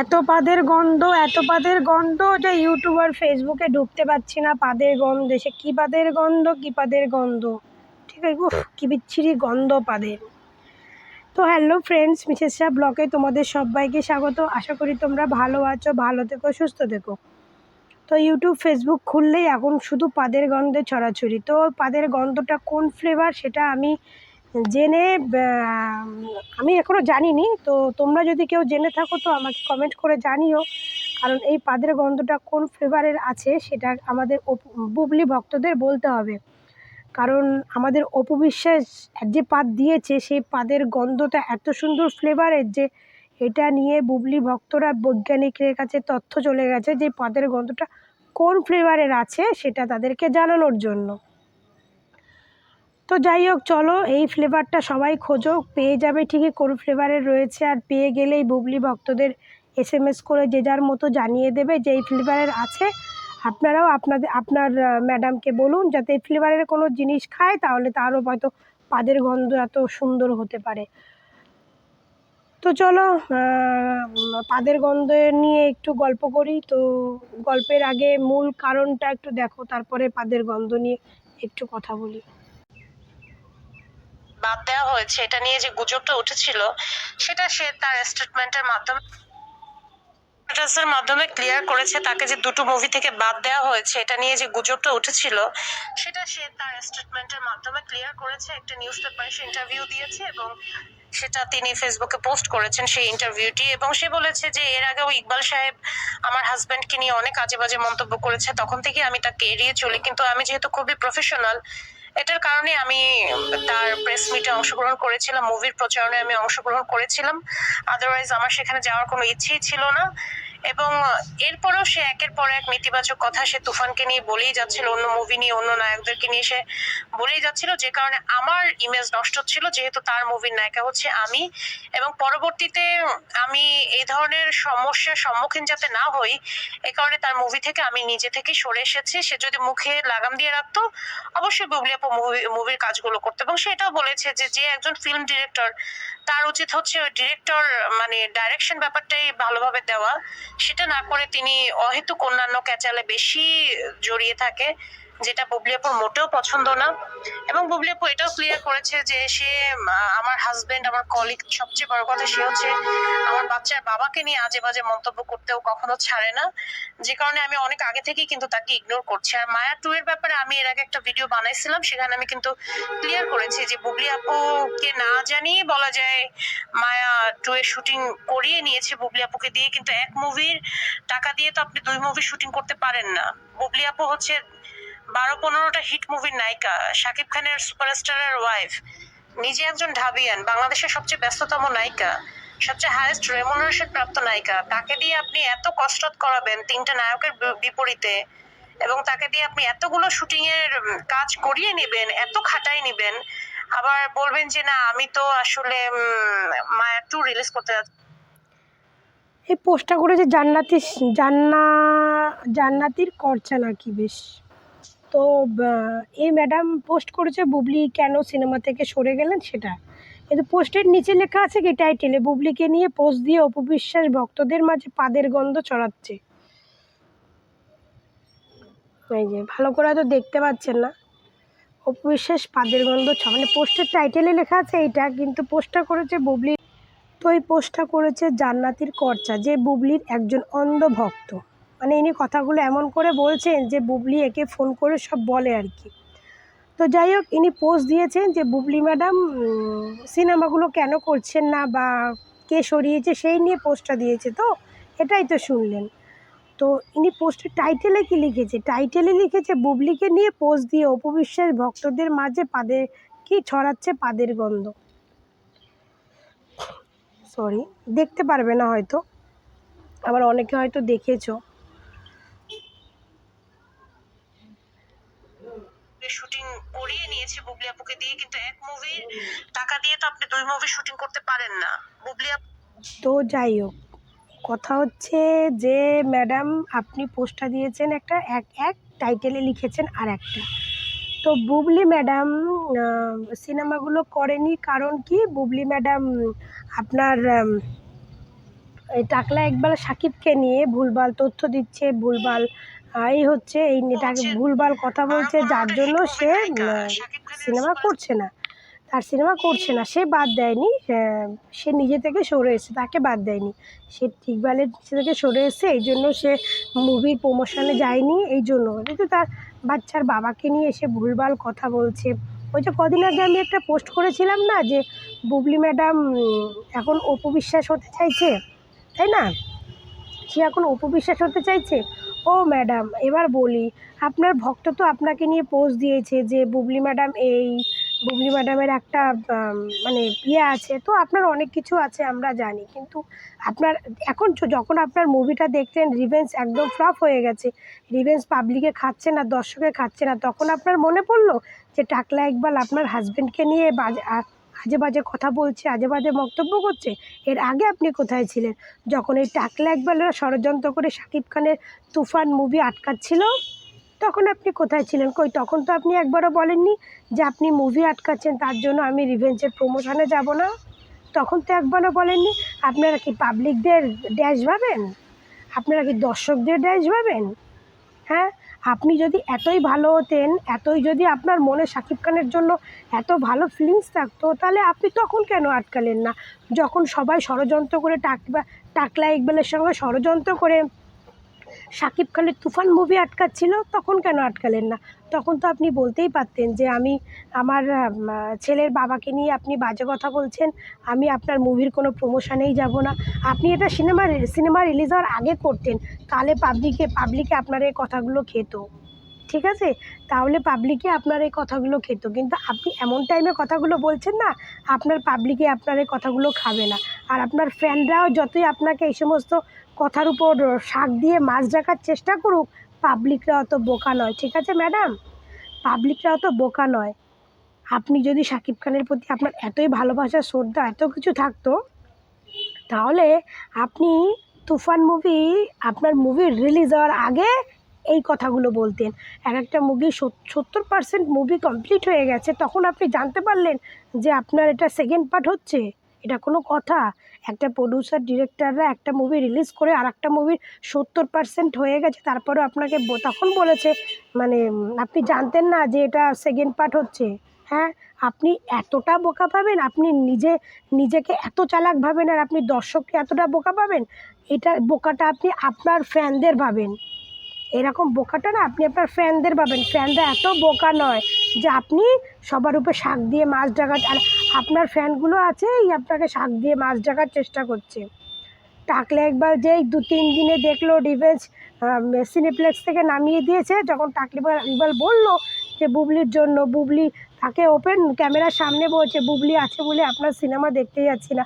এত পাদের গন্ধ, এত পাদের গন্ধ যে ইউটিউব আর ফেসবুকে ঢুকতে পারছি না, পাদের গন্ধে, সে কী পাদের গন্ধ, কী পাদের গন্ধ? ঠিক আছে, উফ, কী বিচ্ছিরি গন্ধ পাদের। তো হ্যালো ফ্রেন্ডস মিসেস শাহ ব্লকে তোমাদের সবাইকে স্বাগত। আশা করি তোমরা ভালো আছো, ভালো থেকো, সুস্থ থেকো। তো ইউটিউব, ফেসবুক খুললেই এখন শুধু পাদের গন্ধে ছড়াছড়ি। তো পাদের গন্ধটা কোন ফ্লেভার সেটা আমি জেনে আমি এখনও জানিনি, তো তোমরা যদি কেউ জেনে থাকো, তো আমাকে কমেন্ট করে জানিও। কারণ এই পাদের গন্ধটা কোন ফ্লেভারের আছে, সেটা আমাদের বুবলি ভক্তদের বলতে হবে। কারণ আমাদের অপু বিশ্বাস যে পাদ দিয়েছে, সেই পাদের গন্ধটা এত সুন্দর ফ্লেভারের যে, এটা নিয়ে বুবলি ভক্তরা বৈজ্ঞানিকের কাছে তথ্য চলে গেছে যে, পাদের গন্ধটা কোন ফ্লেভারের আছে, সেটা তাদেরকে জানানোর জন্য। তো যাই হোক, চলো এই ফ্লেভারটা সবাই খোঁজো। পেয়ে যাবে ঠিকই, কোন ফ্লেভারের রয়েছে, আর পেয়ে গেলেই বুবলি ভক্তদের এস এম এস করে যে যার মতো জানিয়ে দেবে যে এই ফ্লেভারের আছে। আপনারাও আপনাদের আপনার ম্যাডামকে বলুন, যাতে এই ফ্লেভারের কোনো জিনিস খায়, তাহলে তারও হয়তো পাদের গন্ধ এত সুন্দর হতে পারে। তো চলো পাদের গন্ধ নিয়ে একটু গল্প করি। তো গল্পের আগে মূল কারণটা একটু দেখো, তারপরে পাদের গন্ধ নিয়ে একটু কথা বলি। বাদ দেওয়া হয়েছে, এটা নিয়ে যে গুজবটা উঠেছিল, সেটা সে তার স্টেটমেন্টের মাধ্যমে স্ট্যাটাসের মাধ্যমে ক্লিয়ার করেছে, তাকে যে দুটো মুভি থেকে বাদ দেওয়া হয়েছে, এটা নিয়ে যে গুজবটা উঠেছিল, সেটা সে তার স্টেটমেন্টের মাধ্যমে ক্লিয়ার করেছে, একটা নিউজ পেপারে সে ইন্টারভিউ দিয়েছে এবং সেটা তিনি ফেসবুকে পোস্ট করেছেন সেই ইন্টারভিউটি এবং সে বলেছে যে এর আগেও ইকবাল সাহেব আমার হাজব্যান্ডকে নিয়ে অনেক আজে বাজে মন্তব্য করেছে, তখন থেকে আমি তাকে এড়িয়ে চলি। কিন্তু আমি যেহেতু খুবই প্রফেশনাল এটার কারণে আমি তার প্রেস মিটে অংশগ্রহণ করেছিলাম মুভির প্রচারণে আমি অংশগ্রহণ করেছিলাম। আদারওয়াইজ আমার সেখানে যাওয়ার কোনো ইচ্ছেই ছিল না। এবং এরপরেও সে একের পর এক নেতিবাচক কথা সে তুফানকে নিয়ে বলেই যাচ্ছিল, অন্য মুভি নিয়ে, অন্য নায়কদেরকে নিয়ে সে বলেই যাচ্ছিল, যে কারণে আমার ইমেজ নষ্ট ছিল যেহেতু তার মুভির নায়িকা হচ্ছে আমি। এবং পরবর্তীতে আমি এই ধরনের সমস্যার সম্মুখীন যাতে না হই, এ কারণে তার মুভি থেকে আমি নিজে থেকে সরে এসেছি। সে যদি মুখে লাগাম দিয়ে রাখতো, অবশ্যই বুবলি মুভি মুভির কাজগুলো করতো। এবং সে এটাও বলেছে যে যে একজন ফিল্ম ডিরেক্টর তার উচিত হচ্ছে ওই ডিরেক্টর মানে ডাইরেকশন ব্যাপারটাই ভালোভাবে দেওয়া। সেটা না করে তিনি অহেতুক অন্যান্য ক্যাচালে বেশি জড়িয়ে থাকে। যেটা বুবলি আপুর মোটেও পছন্দ না। এবং বুবলি আপু এটাও ক্লিয়ার করেছে যে সে আমার হাজবেন্ড আমার কলিগ সবচেয়ে বড় কথা সে হচ্ছে আমার বাচ্চার বাবাকে নিয়ে আজে বাজে মন্তব্য করতেও কখনো ছাড়ে না। যে কারণে আমি অনেক আগে থেকেই কিন্তু তাকে ইগনোর করছি। আর মায়া টু এর ব্যাপারে আমি এর আগে একটা ভিডিও বানাইছিলাম, সেখানে আমি কিন্তু ক্লিয়ার করেছি যে বুবলি আপুকে না জানিয়ে বলা যায় মায়া টু এর শুটিং করিয়ে নিয়েছে। বুবলি আপুকে দিয়ে কিন্তু এক মুভির টাকা দিয়ে তো আপনি দুই মুভি শুটিং করতে পারেন না। বুবলি আপু হচ্ছে বারো পনেরোটা হিট মুভির নায়িকা, শাকিব খানের সুপারস্টারের ওয়াইফ নিজে একজন ঢাবিয়ান, বাংলাদেশের সবচেয়ে ব্যস্ততম নায়িকা, সবচেয়ে হাইয়েস্ট রেমুনারেশন প্রাপ্ত নায়িকা। তাকে দিয়ে আপনি এত কসরত করাবেন তিনটা নায়কের বিপরীতে এবং তাকে দিয়ে আপনি এতগুলো শুটিং এর কাজ করিয়ে নেবেন, এত খাটাই নেবেন, আবার বলবেন যে, না, আমি তো আসলে মায়া টু রিলিজ করতে এই পোস্টটা করেছে জান্নাতি, জান্না, জান্নাতির করছে নাকি বেশ? তো এই ম্যাডাম পোস্ট করেছে বুবলি কেন সিনেমা থেকে সরে গেলেন সেটা। কিন্তু পোস্টের নিচে লেখা আছে কি টাইটেলে বুবলিকে নিয়ে পোস্ট দিয়ে অপবিশ্বাস ভক্তদের মাঝে পাদের গন্ধ ছড়াচ্ছে এই যে, ভালো করে হয়তো দেখতে পাচ্ছেন না। অপবিশ্বাস পাদের গন্ধ ছ মানে পোস্টের টাইটেলে লেখা আছে এইটা, কিন্তু পোস্টটা করেছে বুবলি। তো এই পোস্টটা করেছে জান্নাতির কর্চা যে বুবলির একজন অন্ধ ভক্ত। মানে ইনি কথাগুলো এমন করে বলছেন যে বুবলি একে ফোন করে সব বলে আর কি। তো যাই হোক, ইনি পোস্ট দিয়েছেন যে বুবলি ম্যাডাম সিনেমাগুলো কেন করছেন না বা কে সরিয়েছে সেই নিয়ে পোস্টটা দিয়েছে তো, এটাই তো শুনলেন। তো ইনি পোস্টের টাইটেলে কি লিখেছে? টাইটেলে লিখেছে, বুবলিকে নিয়ে পোস্ট দিয়ে অপবিশ্বাস ভক্তদের মাঝে পাদের, কি ছড়াচ্ছে পাদের গন্ধ। সরি দেখতে পারবে না হয়তো। আবার অনেকে হয়তো দেখেছ। শুটিং করিয়ে নিয়েছে বুবলি আপুকে দিয়ে, কিন্তু এক মুভির টাকা দিয়ে তো আপনি দুই মুভি শুটিং করতে পারেন না। বুবলি আপু তো যাই হোক, কথা হচ্ছে যে ম্যাডাম আপনি পোস্টটা দিয়েছেন একটা, এক এক টাইটেলে লিখেছেন আর একটা। তো বুবলি ম্যাডাম সিনেমাগুলো করেনি কারণ কি? বুবলি ম্যাডাম আপনার টাকলা ইকবাল সাকিবকে নিয়ে ভুলভাল তথ্য দিচ্ছে, ভুলভাল এই হচ্ছে এই নিয়ে তাকে ভুলভাল কথা বলছে যার জন্য সে সিনেমা করছে না। তার সিনেমা করছে না সে বাদ দেয়নি সে নিজে থেকে সরে এসেছে তাকে বাদ দেয়নি। সে ইকবালের নিচে থেকে সরে এসেছে এই জন্য সে মুভির প্রমোশনে যায়নি এই জন্য। কিন্তু তার বাচ্চার বাবাকে নিয়ে এসে ভুলভাল কথা বলছে। ওই যে কদিন আগে আমি একটা পোস্ট করেছিলাম না যে বুবলি ম্যাডাম এখন অপবিশ্বাস হতে চাইছে তাই না? সে এখন অপবিশ্বাস হতে চাইছে ও ম্যাডাম, এবার বলি, আপনার ভক্ত তো আপনাকে নিয়ে পোস্ট দিয়েছে যে বুবলি ম্যাডাম এই, বুবলি ম্যাডামের একটা মানে ইয়ে আছে, তো আপনার অনেক কিছু আছে আমরা জানি, কিন্তু আপনার, এখন যখন আপনার মুভিটা দেখলেন রিভেন্স একদম ফ্লপ হয়ে গেছে রিভেন্স পাবলিকে খাচ্ছে না, দর্শকে খাচ্ছে না, তখন আপনার মনে পড়ল যে টাকলা ইকবাল আপনার হাজব্যান্ডকে নিয়ে বাজে আজে বাজে কথা বলছে আজে বাজে মন্তব্য করছে, এর আগে আপনি কোথায় ছিলেন? যখন এই টাকলা ইকবালেরা ষড়যন্ত্র করে শাকিব খানের তুফান মুভি আটকাচ্ছিল, তখন আপনি কোথায় ছিলেন? কই, তখন তো আপনি একবারও বলেননি যে আপনি মুভি আটকাচ্ছেন, তার জন্য আমি রিভেঞ্জের প্রমোশনে যাব না। তখন তো একবারও বলেননি। আপনারা কি পাবলিকদের ড্যাশ ভাবেন? আপনারা কি দর্শকদের ড্যাশ ভাবেন? হ্যাঁ? আপনি যদি এতই ভালো হতেন, এতই যদি আপনার মনে শাকিব খানের জন্য এত ভালো ফিলিংস থাকতো, তাহলে আপনি তখন কেন আটকালেন না? যখন সবাই ষড়যন্ত্র করে টাকবা টাকলা ইকবালের সঙ্গে ষড়যন্ত্র করে শাকিব খানের তুফান মুভি আটকাচ্ছিল, তখন কেন আটকালেন না? তখন তো আপনি বলতেই পারতেন যে আমি আমার ছেলের বাবাকে নিয়ে আপনি বাজে কথা বলছেন, আমি আপনার মুভির কোনো প্রমোশনেই যাব না। আপনি এটা সিনেমা সিনেমা রিলিজ হওয়ার আগে করতেন, তাহলে পাবলিকে পাবলিকে আপনার এই কথাগুলো খেত। ঠিক আছে? তাহলে পাবলিকে আপনার এই কথাগুলো খেত। কিন্তু আপনি এমন টাইমে কথাগুলো বলছেন না, আপনার পাবলিকে আপনার এই কথাগুলো খাবে না। আর আপনার ফ্যানরাও যতই আপনাকে এই সমস্ত কথার উপর শাক দিয়ে মাছ রাখার চেষ্টা করুক পাবলিকরা অত বোকা নয়, ঠিক আছে ম্যাডাম পাবলিকরা অত বোকা নয়। আপনি যদি শাকিব খানের প্রতি আপনার এতই ভালোবাসা, শ্রদ্ধা, এত কিছু থাকতো, তাহলে আপনি তুফান মুভি আপনার মুভি রিলিজ হওয়ার আগে এই কথাগুলো বলতেন। এক একটা মুভি সত্তর পার্সেন্ট মুভি কমপ্লিট হয়ে গেছে, তখন আপনি জানতে পারলেন যে আপনার এটা সেকেন্ড পার্ট হচ্ছে। এটা কোনো কথা। একটা প্রডিউসার ডিরেক্টররা একটা মুভি রিলিজ করে আর একটা মুভির সত্তর পার্সেন্ট হয়ে গেছে তারপরে আপনাকে তখন বলেছে মানে আপনি জানতেন না যে এটা সেকেন্ড পার্ট হচ্ছে। হ্যাঁ আপনি এতটা বোকা পাবেন, আপনি নিজে, নিজেকে এত চালাক ভাবেন আর আপনি দর্শককে এতটা বোকা পাবেন, এটা বোকাটা আপনি আপনার ফ্যানদের ভাবেন। এরকম বোকাটা না আপনি আপনার ফ্যানদের পাবেন। ফ্যানরা এত বোকা নয় যে আপনি সবার উপরে শাক দিয়ে মাছ ডাকার আর আপনার ফ্যানগুলো আছে, এই আপনাকে শাক দিয়ে মাছ ডাকার চেষ্টা করছে। টাকলে একবার যেই দু তিন দিনে দেখল ডিফেন্স সিনেপ্লেক্স থেকে নামিয়ে দিয়েছে, যখন টাকলে একবার বলল যে, বুবলির জন্য, বুবলি তাকে ওপেন ক্যামেরার সামনে বলছে, বুবলি আছে বলে আপনার সিনেমা দেখতে যাচ্ছি না।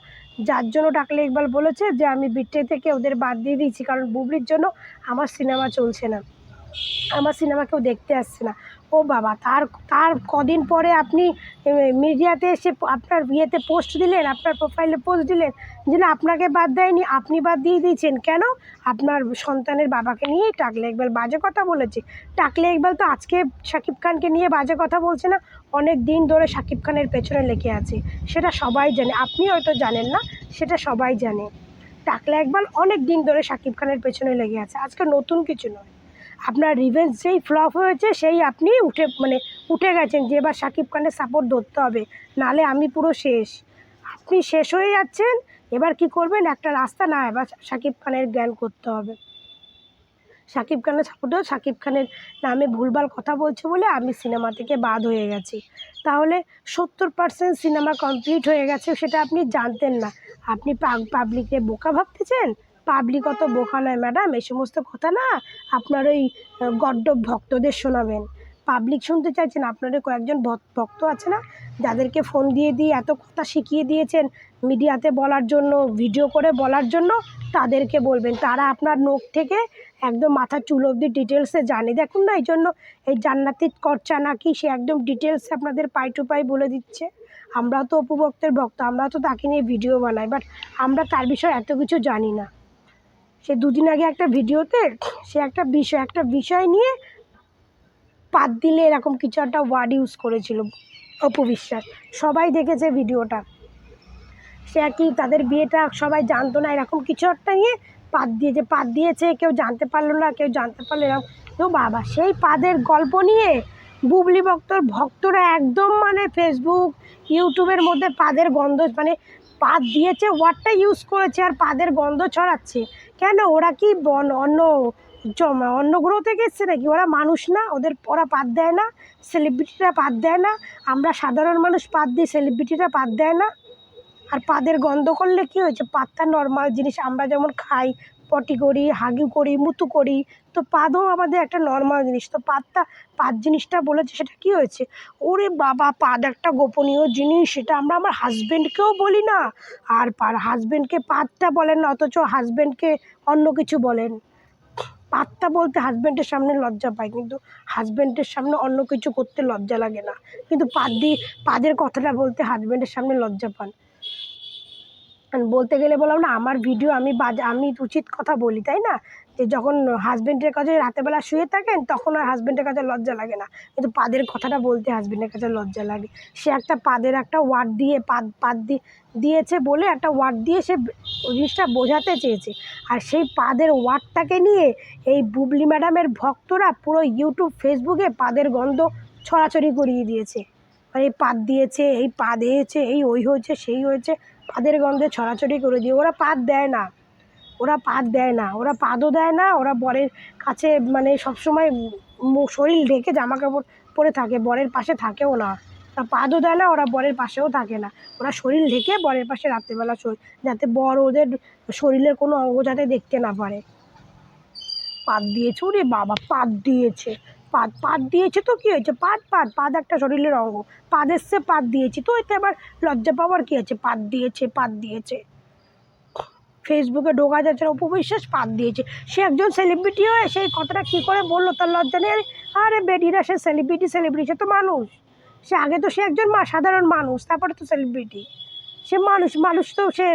যার জন্য ডাকলে ইকবাল বলেছে যে, আমি বিট্টে থেকে ওদের বাদ দিয়ে দিয়েছি, কারণ বুবলির জন্য আমার সিনেমা চলছে না। আমার সিনেমা কেউ দেখতে আসছে না। ও বাবা, তার তার কদিন পরে আপনি মিডিয়াতে এসে আপনার ইয়েতে পোস্ট দিলেন, আপনার প্রোফাইলে পোস্ট দিলেন যে না, আপনাকে বাদ দেয়নি, আপনি বাদ দিয়ে দিয়েছেন। কেন? আপনার সন্তানের বাবাকে নিয়েই টাকলে ইকবাল বাজে কথা বলেছে। টাকলে ইকবাল তো আজকে শাকিব খানকে নিয়ে বাজে কথা বলছে না, অনেক দিন ধরে শাকিব খানের পেছনে লেগে আছে। সেটা সবাই জানে, আপনি হয়তো জানেন না, সেটা সবাই জানে। টাকলা ইকবাল অনেক দিন ধরে শাকিব খানের পেছনে লেগে আছে, আজকে নতুন কিছু নয়। আপনার রিভেঞ্জ যেই ফ্লপ হয়েছে, সেই আপনি উঠে মানে উঠে গেছেন যে এবার শাকিব খানের সাপোর্ট ধরতে হবে। নালে আমি পুরো শেষ। আপনি শেষ হয়ে যাচ্ছেন, এবার কি করবেন? একটা রাস্তা না, এবার শাকিব খানের জ্ঞান করতে হবে। শাকিব খানের সাপোর্টেও শাকিব খানের নামে ভুলভাল কথা বলছে বলে আমি সিনেমা থেকে বাদ হয়ে গেছি। তাহলে সত্তর পার্সেন্ট সিনেমা কমপ্লিট হয়ে গেছে, সেটা আপনি জানতেন না। আপনি পাবলিককে বোকা ভাবতেছেন? পাবলিক অত বোকা নয় ম্যাডাম এই সমস্ত কথা না আপনার ওই গড্ড ভক্তদের শোনাবেন। পাবলিক শুনতে চাইছেন, আপনার কয়েকজন ভক্ত আছে না, যাদেরকে ফোন দিয়ে দিয়ে এত কথা শিখিয়ে দিয়েছেন মিডিয়াতে বলার জন্য ভিডিও করে বলার জন্য, তাদেরকে বলবেন। তারা আপনার নোখ থেকে একদম মাথার চুল অবধি ডিটেলসে জানে। দেখুন না এই জন্য এই জান্নাতি খরচা নাকি সে একদম ডিটেলসে আপনাদের পাই টু পাই বলে দিচ্ছে। আমরাও তো উপভক্তের ভক্ত, আমরাও তো তাকে নিয়ে ভিডিও বানাই বাট আমরা তার বিষয়ে এত কিছু জানি না। সে দুদিন আগে একটা ভিডিওতে সে একটা বিষয় একটা বিষয় নিয়ে পাত দিলে এরকম কিছু একটা ওয়ার্ড ইউজ করেছিল অপবিশ্বাস সবাই দেখেছে ভিডিওটা। সে আর কি তাদের বিয়েটা সবাই জানতো না, এরকম কিছু একটা নিয়ে পাত দিয়েছে পাত দিয়েছে, কেউ জানতে পারল না, কেউ জানতে পারল এরকম তো বাবা, সেই পাদের গল্প নিয়ে বুবলি ভক্তর, ভক্তরা একদম মানে ফেসবুক ইউটিউবের মধ্যে পাদের গন্ধ মানে পাদ দিয়েছে ওয়ার্ডটা ইউজ করেছে আর পাদের গন্ধ ছড়াচ্ছে। কেন? ওরা কি বন অন্য জম- অন্য গ্রহ থেকে এসছে নাকি? ওরা মানুষ না, ওদের ওরা পাত দেয় না সেলিব্রিটিরা পাত দেয় না, আমরা সাধারণ মানুষ পাত দিই সেলিব্রিটিরা পাত দেয় না। আর পাদের গন্ধ করলে কি হয়েছে? পাতটা নর্মাল জিনিস, আমরা যেমন খাই, পটি করি, হাগি করি, মুতু করি তো পাদও আমাদের একটা নর্মাল জিনিস। তো পাতটা পাদ জিনিসটা বলেছে, সেটা কি হয়েছে? ওরে বাবা, পাদ একটা গোপনীয় জিনিস, সেটা আমরা আমার হাজব্যান্ডকেও বলি না। আর পার হাজব্যান্ডকে পাদটা বলেন না, অথচ হাজব্যান্ডকে অন্য কিছু বলেন। পাত্তা বলতে হাজব্যান্ডের সামনে লজ্জা পায়, কিন্তু হাজব্যান্ডের সামনে অন্য কিছু করতে লজ্জা লাগে না। কিন্তু পাদ দিয়ে, পাদের কথাটা বলতে হাজব্যান্ডের সামনে লজ্জা পান। বলতে গেলে বললাম না, আমার ভিডিও আমি বাজ, আমি উচিত কথা বলি, তাই না? যে যখন হাজব্যান্ডের কাছে রাতেবেলা শুয়ে থাকেন, তখন আর হাজব্যান্ডের কাছে লজ্জা লাগে না। কিন্তু পাদের কথাটা বলতে হাজব্যান্ডের কাছে লজ্জা লাগে। সে একটা পাদের একটা ওয়ার্ড দিয়ে, পাদ পাদ দিয়েছে বলে একটা ওয়ার্ড দিয়ে সে জিনিসটা বোঝাতে চেয়েছে। আর সেই পাদের ওয়ার্ডটাকে নিয়ে এই বুবলি ম্যাডামের ভক্তরা পুরো ইউটিউব ফেসবুকে পাদের গন্ধ ছড়াছড়ি করিয়ে দিয়েছে। এই পাত দিয়েছে, এই পা দিয়েছে, এই ওই হয়েছে, সেই হয়েছে। পাদের গন্ধে ছড়াছড়ি করে দিয়ে ওরা পাত দেয় না। ওরা পাত দেয় না। ওরা পাদও দেয় না, ওরা বরের কাছে মানে সবসময় শরীর ঢেকে জামা কাপড় পরে থাকে, বরের পাশে থাকেও না। ওরা পাদও দেয় না, ওরা বরের পাশেও থাকে না। ওরা শরীর ঢেকে বরের পাশে রাত্রেবেলা শোয়, যাতে বর ওদের শরীরের কোনো অঙ্গ যাতে দেখতে না পারে। পাত দিয়েছে, ওরে বাবা, পাত দিয়েছে। পাত পাত দিয়েছে তো কী হয়েছে? পাত পাত পাত একটা শরীরের অঙ্গ। পাদ এসছে পাত দিয়েছি। তো এতে আবার লজ্জা পাওয়ার কী আছে? পাত দিয়েছে পাত দিয়েছে। ফেসবুকে ঢোকা যাচ্ছে না উপবিশ্বাস পাত দিয়েছে। সে একজন সেলিব্রিটি হয়ে সেই কথাটা কী করে বলল তার লজ্জা নেই? আরে আরে বেডিরা, সে সেলিব্রিটি সেলিব্রিটি সে তো মানুষ। সে আগে তো সে একজন মা, সাধারণ মানুষ, তারপরে তো সেলিব্রিটি সে মানুষ মানুষ তো সে,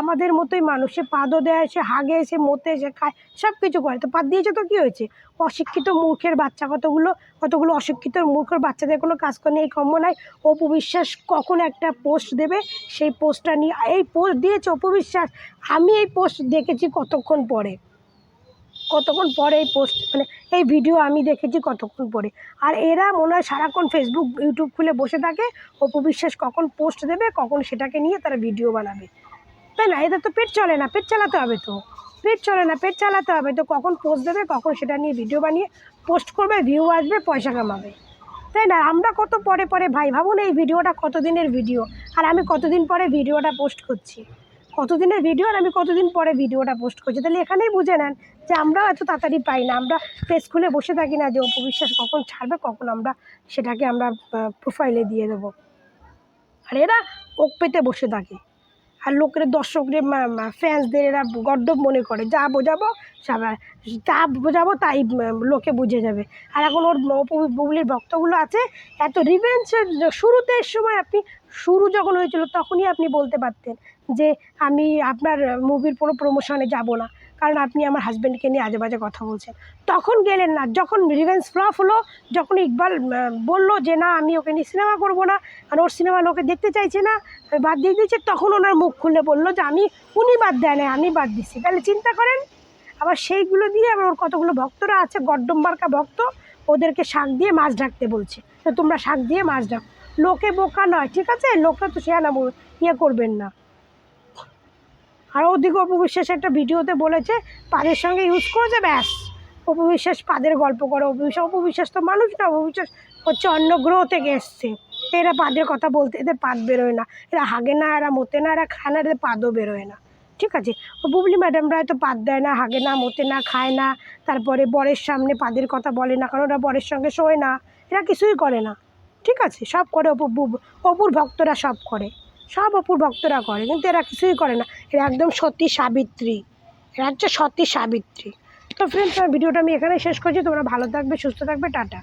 আমাদের মতোই মানুষ। সে পাদও দেয়, সে হাগে, সে মোতে, সে খায় সব কিছু করে। তো পাদ দিয়েছে তো কী হয়েছে? অশিক্ষিত মূর্খের বাচ্চা কতগুলো কতগুলো অশিক্ষিত মূর্খের বাচ্চাদের কোনো কাজ করে এই কম্য নাই। অপবিশ্বাস কখন একটা পোস্ট দেবে? সেই পোস্টটা নিয়ে, এই পোস্ট দিয়েছে অপবিশ্বাস আমি এই পোস্ট দেখেছি কতক্ষণ পরে। কতক্ষণ পরে এই পোস্ট মানে এই ভিডিও আমি দেখেছি কতক্ষণ পরে। আর এরা মনে হয় সারাক্ষণ ফেসবুক ইউটিউব খুলে বসে থাকে, অপু বিশ্বাস কখন পোস্ট দেবে, কখন সেটাকে নিয়ে তারা ভিডিও বানাবে। তাই না? এদের তো পেট চলে না, পেট চালাতে হবে তো। পেট চলে না, পেট চালাতে হবে তো কখন পোস্ট দেবে, কখন সেটা নিয়ে ভিডিও বানিয়ে পোস্ট করবে ভিউ আসবে, পয়সা কামাবে। তাই না? আমরা কত পরে পরে ভাই, ভাবুন এই ভিডিওটা কতদিনের ভিডিও আর আমি কতদিন পরে ভিডিওটা পোস্ট করছি? কতদিনের ভিডিও আর আমি কতদিন পরে ভিডিওটা পোস্ট করছি? তাহলে এখানেই বুঝে নেন যে আমরাও এত তাড়াতাড়ি পাই না। আমরা পেজ খুলে বসে থাকি না যে অপবিশ্বাস কখন ছাড়বে, কখন আমরা সেটাকে আমরা প্রোফাইলে দিয়ে দেবো। আর এরা ওক পেতে বসে থাকে। আর লোকের দর্শকদের ফ্যান্সদের এরা গড্ডব মনে করে, যা বোঝাবো যা বোঝাবো তাই লোকে বুঝে যাবে। আর এখন ওর বুবলির ভক্তগুলো আছে, এত রিভেঞ্জ শুরুতে সময় আপনি, শুরু যখন হয়েছিল তখনই আপনি বলতে পারতেন যে আমি আপনার মুভির কোনো প্রমোশনে যাব না। কারণ আপনি আমার হাজব্যান্ডকে নিয়ে আজে বাজে কথা বলছেন। তখন গেলেন না। যখন রিভেন্স ফ্লপ হলো, যখন ইকবাল বলল যে, না, আমি ওকে নিয়ে সিনেমা করব না। আর ওর সিনেমা লোকে দেখতে চাইছে না, বাদ দিয়ে দিয়েছে। তখন ওনার মুখ খুলে বলল যে, আমি, উনি বাদ দেয় না আমি বাদ দিচ্ছি তাহলে চিন্তা করেন, আবার সেইগুলো দিয়ে আবার ওর কতগুলো ভক্তরা আছে, গড্ডম্বারকা ভক্ত, ওদেরকে শাক দিয়ে মাছ ঢাকতে বলছে। তো তোমরা শাক দিয়ে মাছ ঢাক। লোকে বোকা নয়, ঠিক আছে? লোকরা তো সে না ইয়ে করবেন না। আর ওদিকে অপবিশ্বাস একটা ভিডিওতে বলেছে, পাদের সঙ্গে ইউজ করেছে, ব্যাস। অপবিশ্বাস, পাদের গল্প করে। অপবিশ্বাস অপবিশ্বাস তো মানুষ না, অপবিশ্বাস হচ্ছে অন্য গ্রহ থেকে এসছে। এরা পাদের কথা বলতে, এদের পাদ বেরোয় না। এরা হাগে না, এরা মোতে না, এরা খায় না, এদের পাদও বেরোয় না। ঠিক আছে? ও বুবলি ম্যাডামরা হয়তো পাদ দেয় না, হাগে না, মোতে না, খায় না। তারপরে বরের সামনে পাদের কথা বলে না, কারণ ওরা বরের সঙ্গে শোয় না। এরা কিছুই করে না। ঠিক আছে? সব করে অপু অপুর ভক্তরা সব করে। সব অপুর ভক্তরা করে, কিন্তু এরা কিছুই করে না। এরা একদম সতী সাবিত্রী। এরা হচ্ছে সতী সাবিত্রী। তো ফ্রেন্ডস আমার ভিডিওটা আমি এখানে শেষ করছি। তোমরা ভালো থাকবে, সুস্থ থাকবে, টাটা।